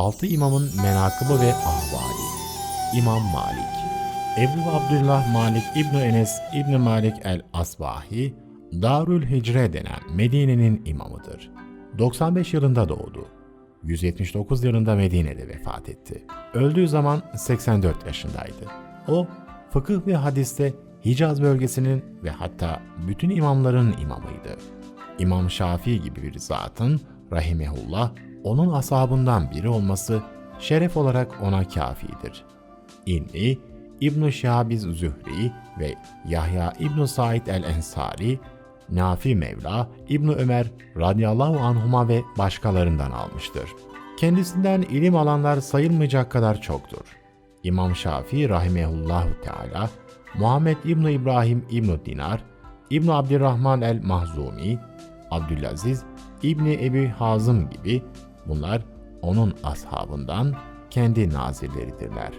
altı imamın menakıbı ve ahvali. İmam Malik Ebu Abdullah Malik İbni Enes İbni Malik el-Asbahi, Darül Hicre denen Medine'nin imamıdır. 95 yılında doğdu. 179 yılında Medine'de vefat etti. Öldüğü zaman 84 yaşındaydı. O, fıkıh ve hadiste Hicaz bölgesinin ve hatta bütün imamların imamıydı. İmam Şafii gibi bir zatın rahimehullah onun ashabından biri olması şeref olarak ona kafidir. İnni, İbn-i Şabiz Zühri ve Yahya İbn Said el-Ensari, Nafi Mevla, İbn Ömer radıyallahu anhuma ve başkalarından almıştır. Kendisinden ilim alanlar sayılmayacak kadar çoktur. İmam Şafii rahimehullahu teala, Muhammed İbn İbrahim İbn Dinar, İbn Abdurrahman el-Mahzumi, Abdülaziz İbni Ebi Hazım gibi bunlar onun ashabından kendi nazirleridirler.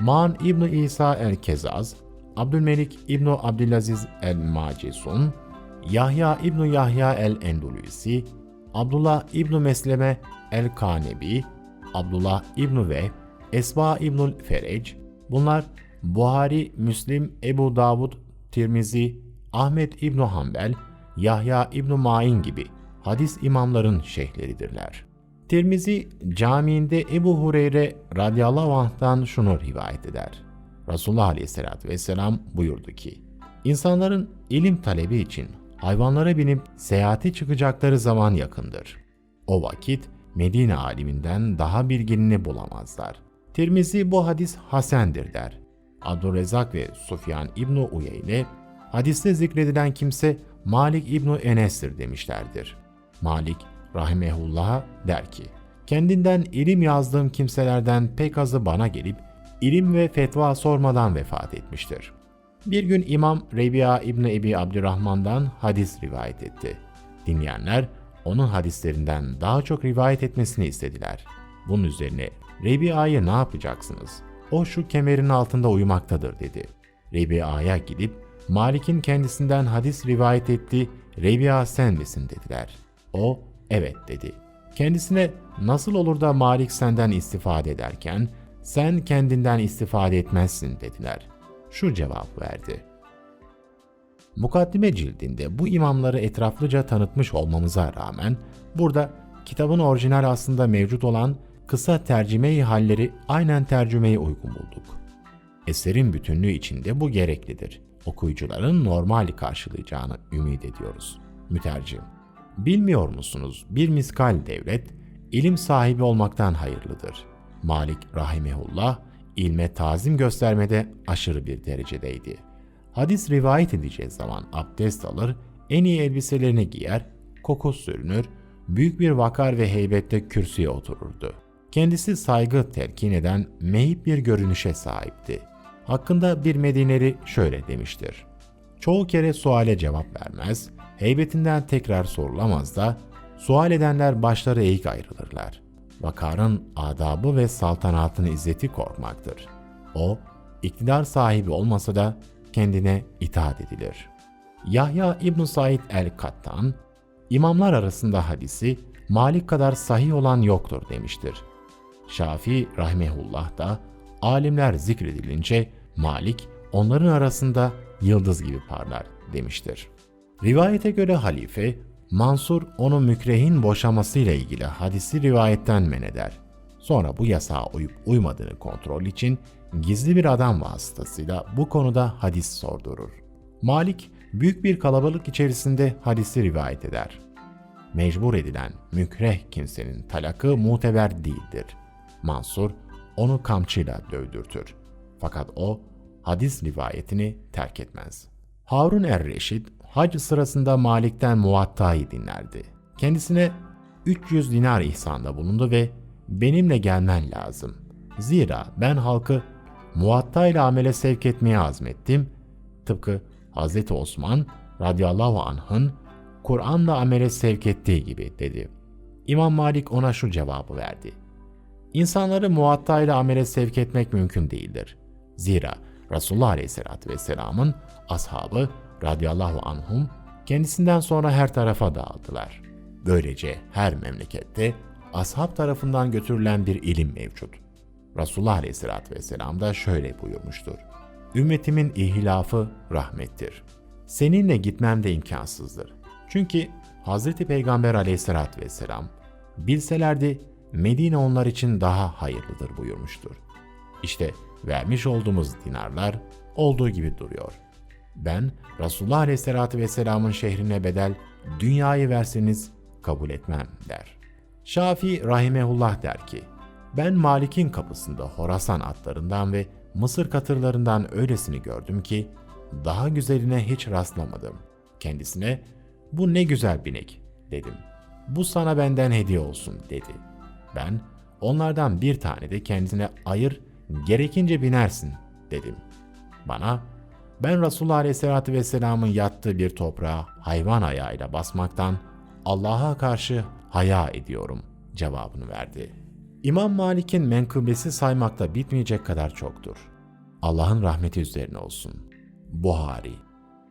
Man İbni İsa el-Kezaz, Abdülmelik İbni Abdülaziz el-Macisun, Yahya İbni Yahya el-Endülüsi, Abdullah İbni Mesleme el-Kanebi, Abdullah İbni Vehb, Esma İbnül Ferec, bunlar Buhari, Müslim, Ebu Davud, Tirmizi, Ahmet İbni Hanbel, Yahya İbni Ma'in gibi hadis imamların şeyhleridirler. Tirmizi camiinde Ebu Hureyre radıyallahu anh'tan şunu rivayet eder. Resulullah aleyhissalatü vesselam buyurdu ki, İnsanların ilim talebi için hayvanlara binip seyahate çıkacakları zaman yakındır. O vakit Medine aliminden daha bilginini bulamazlar. Tirmizi bu hadis hasendir der. Abdurrezzak ve Sufyan İbni Uyeyne, hadiste zikredilen kimse Malik İbni Enes'tir demişlerdir. Malik rahimehullah der ki, kendinden ilim yazdığım kimselerden pek azı bana gelip ilim ve fetva sormadan vefat etmiştir. Bir gün İmam Rebi'a İbni Ebi Abdurrahman'dan hadis rivayet etti. Dinleyenler onun hadislerinden daha çok rivayet etmesini istediler. Bunun üzerine Rebi'a'yı ne yapacaksınız? O şu kemerin altında uyumaktadır dedi. Rebi'a'ya gidip Malik'in kendisinden hadis rivayet etti, Rebi'a sen misin dediler. O evet dedi. Kendisine nasıl olur da Malik senden istifade ederken sen kendinden istifade etmezsin dediler. Şu cevap verdi. Mukaddime cildinde bu imamları etraflıca tanıtmış olmamıza rağmen burada kitabın orijinal aslında mevcut olan kısa tercüme-i halleri aynen tercümeye uygun bulduk. Eserin bütünlüğü içinde bu gereklidir. Okuyucuların normal karşılayacağını ümit ediyoruz. Mütercim Bilmiyor musunuz bir miskal devlet ilim sahibi olmaktan hayırlıdır. Malik rahimehullah ilme tazim göstermede aşırı bir derecedeydi. Hadis rivayet edeceği zaman abdest alır, en iyi elbiselerini giyer, koku sürünür, büyük bir vakar ve heybette kürsüye otururdu. Kendisi saygı telkin eden mehip bir görünüşe sahipti. Hakkında bir Medineli şöyle demiştir. Çoğu kere suale cevap vermez, heybetinden tekrar sorulamaz da sual edenler başları eğik ayrılırlar. Vakarın adabı ve saltanatın izzeti korkmaktır. O, iktidar sahibi olmasa da kendine itaat edilir. Yahya İbn Said el-Kattan, imamlar arasında hadisi Malik kadar sahih olan yoktur demiştir. Şafii rahmehullah da alimler zikredilince Malik onların arasında yıldız gibi parlar demiştir. Rivayete göre halife Mansur onu mükrehin boşamasıyla ilgili hadisi rivayetten men eder. Sonra bu yasağa uyup uymadığını kontrol için gizli bir adam vasıtasıyla bu konuda hadis sordurur. Malik büyük bir kalabalık içerisinde hadisi rivayet eder. Mecbur edilen mükreh kimsenin talakı muteber değildir. Mansur onu kamçıyla dövdürtür. Fakat o hadis rivayetini terk etmez. Harun er-Reşid hac sırasında Malik'ten Muvatta'yı dinlerdi. Kendisine 300 dinar ihsanda bulundu ve benimle gelmen lazım. Zira ben halkı Muvatta ile amele sevk etmeye azmettim. Tıpkı Hz. Osman radıyallahu anh'ın Kur'an'la amele sevk ettiği gibi dedi. İmam Malik ona şu cevabı verdi. İnsanları muvatta ile amele sevk etmek mümkün değildir. Zira Resulullah Aleyhisselatü Vesselam'ın ashabı radıyallahu anhum kendisinden sonra her tarafa dağıldılar. Böylece her memlekette ashab tarafından götürülen bir ilim mevcut. Resulullah Aleyhisselatü Vesselam da şöyle buyurmuştur. Ümmetimin ihilafı rahmettir. Seninle gitmem de imkansızdır. Çünkü Hz. Peygamber Aleyhisselatü Vesselam bilselerdi Medine onlar için daha hayırlıdır buyurmuştur. İşte vermiş olduğumuz dinarlar olduğu gibi duruyor. Ben Resulullah Aleyhisselatü Vesselam'ın şehrine bedel dünyayı verseniz kabul etmem der. Şafii Rahimehullah der ki, ben Malik'in kapısında Horasan atlarından ve Mısır katırlarından öylesini gördüm ki daha güzeline hiç rastlamadım. Kendisine bu ne güzel binek dedim. Bu sana benden hediye olsun dedi. Ben onlardan bir tane de kendisine ayır gerekince binersin dedim. Bana ben Resulullah Aleyhisselatü Vesselam'ın yattığı bir toprağa hayvan ayağıyla basmaktan Allah'a karşı haya ediyorum cevabını verdi. İmam Malik'in menkıbesi saymakta bitmeyecek kadar çoktur. Allah'ın rahmeti üzerine olsun. Buhari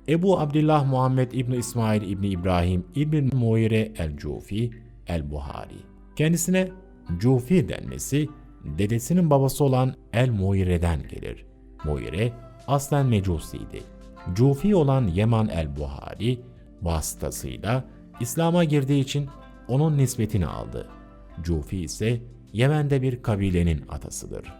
Ebu Abdullah Muhammed İbni İsmail İbni İbrahim İbni Muire el-Cufi el-Buhari. Kendisine Cufi denmesi dedesinin babası olan el-Muire'den gelir. Muire aslen mecusiydi. Cufi olan Yeman el-Buhari vasıtasıyla İslam'a girdiği için onun nispetini aldı. Cufi ise Yemen'de bir kabilenin atasıdır.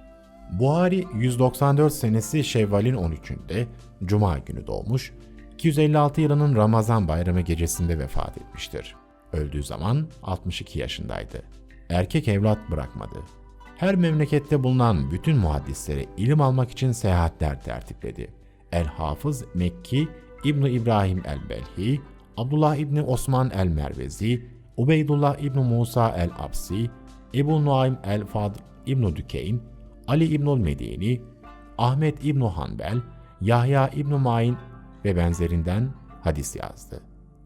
Buhari 194 senesi Şevval'in 13'ünde Cuma günü doğmuş, 256 yılının Ramazan bayramı gecesinde vefat etmiştir. Öldüğü zaman 62 yaşındaydı. Erkek evlat bırakmadı. Her memlekette bulunan bütün muhaddislere ilim almak için seyahatler tertipledi. El-Hafız Mekki, İbn İbrahim el-Belhi, Abdullah İbni Osman el-Mervezi, Ubeydullah İbni Musa el-Absi, Ebu Nuaym el-Fadl İbn Dükeyn, Ali İbnül Medini, Ahmet İbn Hanbel, Yahya İbn Mayin ve benzerinden hadis yazdı.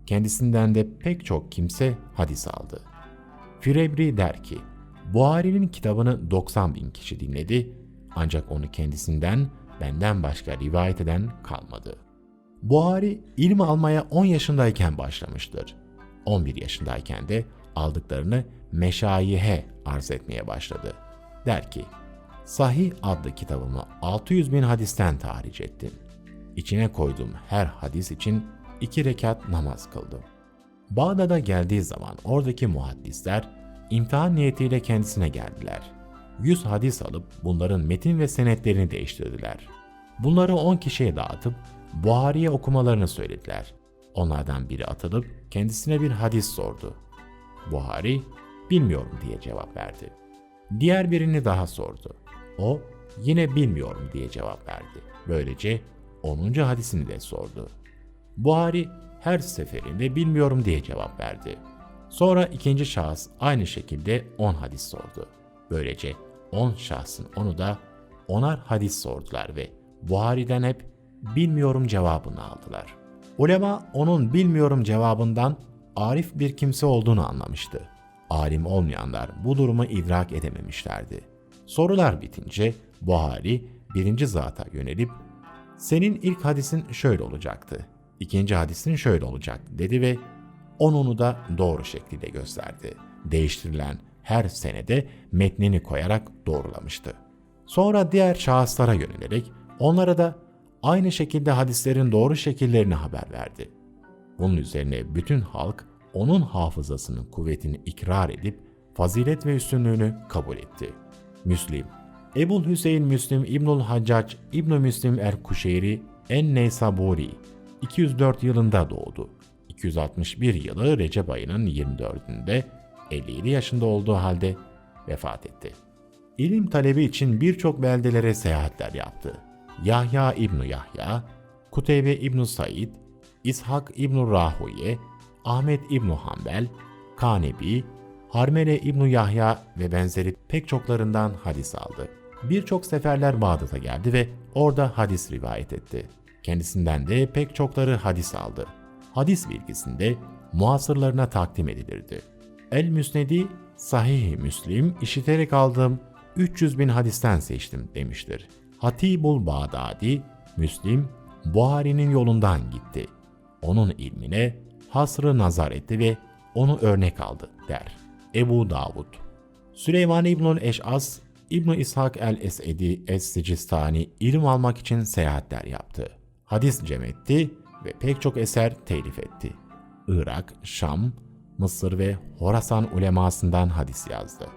Kendisinden de pek çok kimse hadis aldı. Firebri der ki, Buhari'nin kitabını 90 bin kişi dinledi ancak onu kendisinden benden başka rivayet eden kalmadı. Buhari ilmi almaya 10 yaşındayken başlamıştır. 11 yaşındayken de aldıklarını meşayihe arz etmeye başladı. Der ki, Sahih adlı kitabımı 600 bin hadisten tahric ettim. İçine koyduğum her hadis için iki rekat namaz kıldım. Bağdat'a geldiği zaman oradaki muhaddisler imtihan niyetiyle kendisine geldiler. 100 hadis alıp bunların metin ve senetlerini değiştirdiler. Bunları 10 kişiye dağıtıp Buhari'ye okumalarını söylediler. Onlardan biri atılıp kendisine bir hadis sordu. Buhari, bilmiyorum diye cevap verdi. Diğer birini daha sordu. O, yine bilmiyorum diye cevap verdi. Böylece 10. hadisini de sordu. Buhari her seferinde bilmiyorum diye cevap verdi. Sonra ikinci şahıs aynı şekilde 10 hadis sordu. Böylece 10 şahsın onu da onar hadis sordular ve Buhari'den hep bilmiyorum cevabını aldılar. Ulema onun bilmiyorum cevabından arif bir kimse olduğunu anlamıştı. Alim olmayanlar bu durumu idrak edememişlerdi. Sorular bitince Buhari birinci zata yönelip senin ilk hadisin şöyle olacaktı, ikinci hadisin şöyle olacak dedi ve onunu da doğru şekilde gösterdi. Değiştirilen her senede metnini koyarak doğrulamıştı. Sonra diğer şahıslara yönelerek onlara da aynı şekilde hadislerin doğru şekillerini haber verdi. Bunun üzerine bütün halk onun hafızasının kuvvetini ikrar edip fazilet ve üstünlüğünü kabul etti. Müslim Ebul Hüseyin Müslim İbnül Haccac İbn Müslim Er-Kuşeyri En-Neysaburi 204 yılında doğdu. 261 yılı Recep ayının 24'ünde 57 yaşında olduğu halde vefat etti. İlim talebi için birçok beldelere seyahatler yaptı. Yahya İbn Yahya, Kuteybe İbn Said, İshak İbn Rahuye, Ahmet İbn Hanbel, Kanebi, Harmele İbn Yahya ve benzeri pek çoklarından hadis aldı. Birçok seferler Bağdat'a geldi ve orada hadis rivayet etti. Kendisinden de pek çokları hadis aldı. Hadis bilgisinde muasırlarına takdim edilirdi. El-Müsnedi, Sahih-i Müslim işiterek aldığım 300 bin hadisten seçtim demiştir. Hatibul Bağdadi, Müslim, Buhari'nin yolundan gitti. Onun ilmine hasrı nazar etti ve onu örnek aldı der. Ebu Davud Süleyman İbnül Eş'as, İbn İshak el-Esedi es-Sicistani ilim almak için seyahatler yaptı. Hadis cem etti ve pek çok eser telif etti. Irak, Şam, Mısır ve Horasan ulemasından hadis yazdı.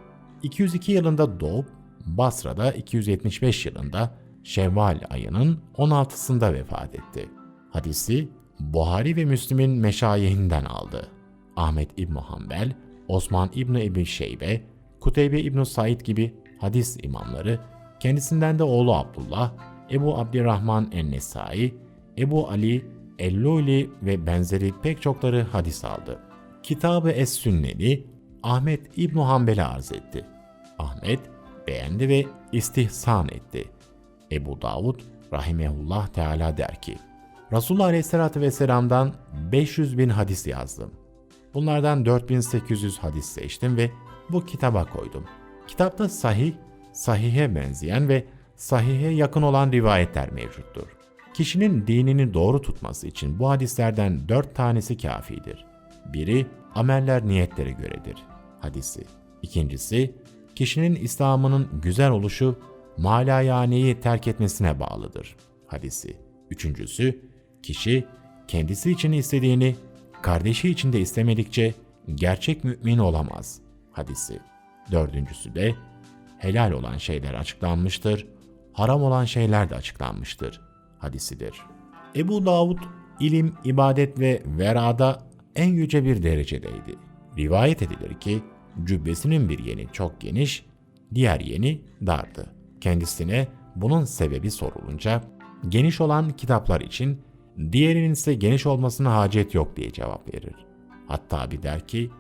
202 yılında doğup Basra'da 275 yılında Şevval ayının 16'sında vefat etti. Hadisi Buhari ve Müslim'in meşayihinden aldı. Ahmet İbn Hanbel, Osman İbn Ebi Şeybe, Kuteybe İbn Said gibi hadis imamları, kendisinden de oğlu Abdullah, Ebu Abdirrahman en-Nesai, Ebu Ali, Elluli ve benzeri pek çokları hadis aldı. Kitabı Es-Sünneli Ahmet İbn Hanbel'e arz etti. Ahmet beğendi ve istihsan etti. Ebu Davud rahimehullah teala der ki, Resulullah aleyhissalatü vesselam'dan 500 bin hadis yazdım. Bunlardan 4800 hadis seçtim ve bu kitaba koydum. Kitapta sahih, sahihe benzeyen ve sahihe yakın olan rivayetler mevcuttur. Kişinin dinini doğru tutması için bu hadislerden dört tanesi kafidir. Biri, ameller niyetlere göredir. Hadisi. İkincisi, kişinin İslam'ının güzel oluşu, malayaneyi terk etmesine bağlıdır. Hadisi. Üçüncüsü, kişi kendisi için istediğini, kardeşi için de istemedikçe gerçek mümin olamaz. Hadisi. Dördüncüsü de, helal olan şeyler açıklanmıştır, haram olan şeyler de açıklanmıştır. Hadisidir. Ebu Davud, ilim, ibadet ve verada en yüce bir derecedeydi. Rivayet edilir ki, cübbesinin bir yeni çok geniş, diğer yeni dardı. Kendisine bunun sebebi sorulunca, geniş olan kitaplar için diğerinin ise geniş olmasına hacet yok diye cevap verir. Hatta bir der ki,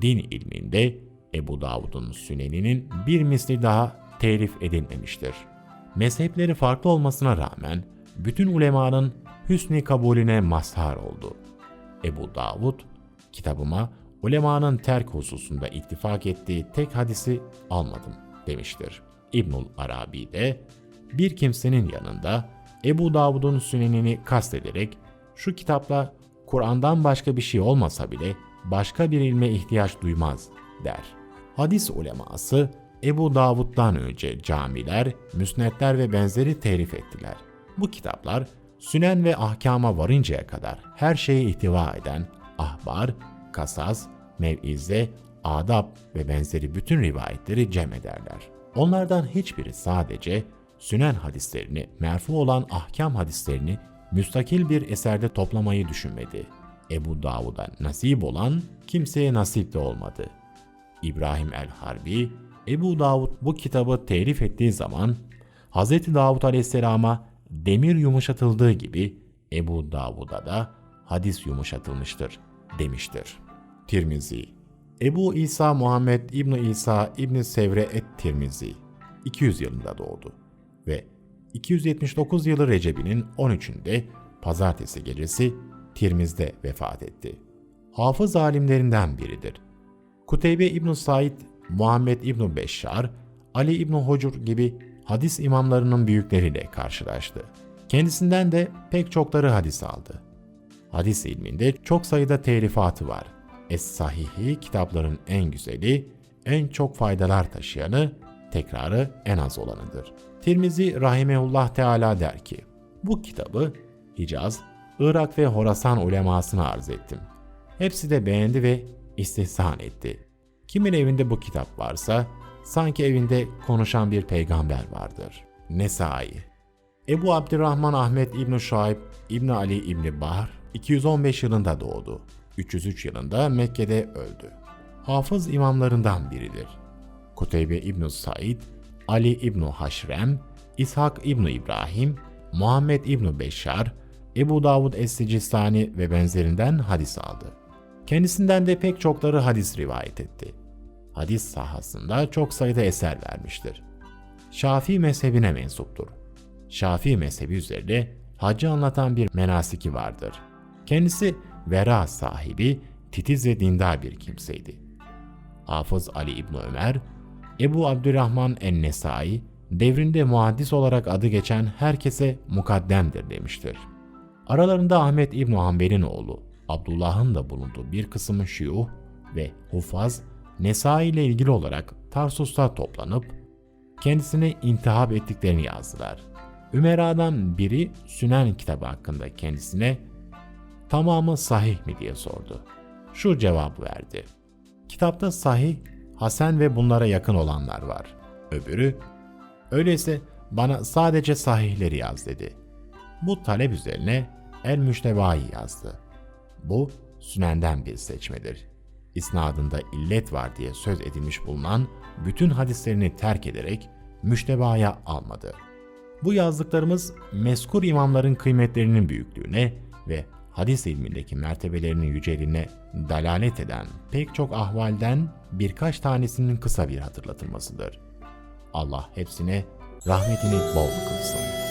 din ilminde Ebu Davud'un süneninin bir misli daha telif edilmemiştir. Mezhepleri farklı olmasına rağmen bütün ulemanın hüsni kabulüne mazhar oldu. Ebu Davud, kitabıma ulemanın terk hususunda ittifak ettiği tek hadisi almadım demiştir. İbnül Arabi de bir kimsenin yanında Ebu Davud'un sünenini kastederek şu kitapla Kur'an'dan başka bir şey olmasa bile başka bir ilme ihtiyaç duymaz der. Hadis uleması Ebu Davud'dan önce camiler, müsnetler ve benzeri telif ettiler. Bu kitaplar sünen ve ahkama varıncaya kadar her şeyi ihtiva eden ahbar, kasas, mevize, adab ve benzeri bütün rivayetleri cem ederler. Onlardan hiçbiri sadece sünen hadislerini, merfu olan ahkam hadislerini müstakil bir eserde toplamayı düşünmedi. Ebu Davud'a nasip olan kimseye nasip de olmadı. İbrahim el-Harbi, Ebu Davud bu kitabı telif ettiği zaman Hz. Davud aleyhisselama demir yumuşatıldığı gibi Ebu Davud'a da hadis yumuşatılmıştır demiştir. Tirmizi Ebu İsa Muhammed İbni İsa İbni Sevre et Tirmizi 200 yılında doğdu ve 279 yılı Recep'inin 13'ünde pazartesi gecesi Tirmiz'de vefat etti. Hafız alimlerinden biridir. Kuteybe İbn Said, Muhammed İbn Beşşar, Ali İbn Hocur gibi hadis imamlarının büyükleriyle karşılaştı. Kendisinden de pek çokları hadis aldı. Hadis ilminde çok sayıda telifatı var. Es-Sahihi kitapların en güzeli, en çok faydalar taşıyanı, tekrarı en az olanıdır. Tirmizi Rahimeullah Teala der ki, bu kitabı Hicaz, Irak ve Horasan ulemasına arz ettim. Hepsi de beğendi ve istihsan etti. Kimin evinde bu kitap varsa, sanki evinde konuşan bir peygamber vardır. Nesai Ebu Abdurrahman Ahmet İbn Şuayb İbn Ali İbn Bahr 215 yılında doğdu. 303 yılında Mekke'de öldü. Hafız imamlarından biridir. Kuteybe İbn Said, Ali İbn Haşrem, İshak İbn İbrahim, Muhammed İbn Beşşar, Ebu Davud Es-Sicistani ve benzerinden hadis aldı. Kendisinden de pek çokları hadis rivayet etti. Hadis sahasında çok sayıda eser vermiştir. Şafii mezhebine mensuptur. Şafii mezhebi üzerinde hacı anlatan bir menasiki vardır. Kendisi vera sahibi, titiz ve dindar bir kimseydi. Hafız Ali İbni Ömer, Ebu Abdurrahman en-Nesai, devrinde muhaddis olarak adı geçen herkese mukaddemdir demiştir. Aralarında Ahmet İbn Hanbel'in oğlu Abdullah'ın da bulunduğu bir kısmı şiuh ve hufaz Nesai ile ilgili olarak Tarsus'ta toplanıp kendisine intihap ettiklerini yazdılar. Ümera'dan biri Sünen kitabı hakkında kendisine tamamı sahih mi diye sordu. Şu cevabı verdi. Kitapta sahih, hasen ve bunlara yakın olanlar var. Öbürü, öyleyse bana sadece sahihleri yaz dedi. Bu talep üzerine El Müşteba'yı yazdı. Bu Sünen'den bir seçmedir. İsnadında illet var diye söz edilmiş bulunan bütün hadislerini terk ederek Müşteba'ya almadı. Bu yazdıklarımız meskur imamların kıymetlerinin büyüklüğüne ve hadis ilmindeki mertebelerinin yüceliğine dalalet eden pek çok ahvalden birkaç tanesinin kısa bir hatırlatılmasıdır. Allah hepsine rahmetini bol kılsın.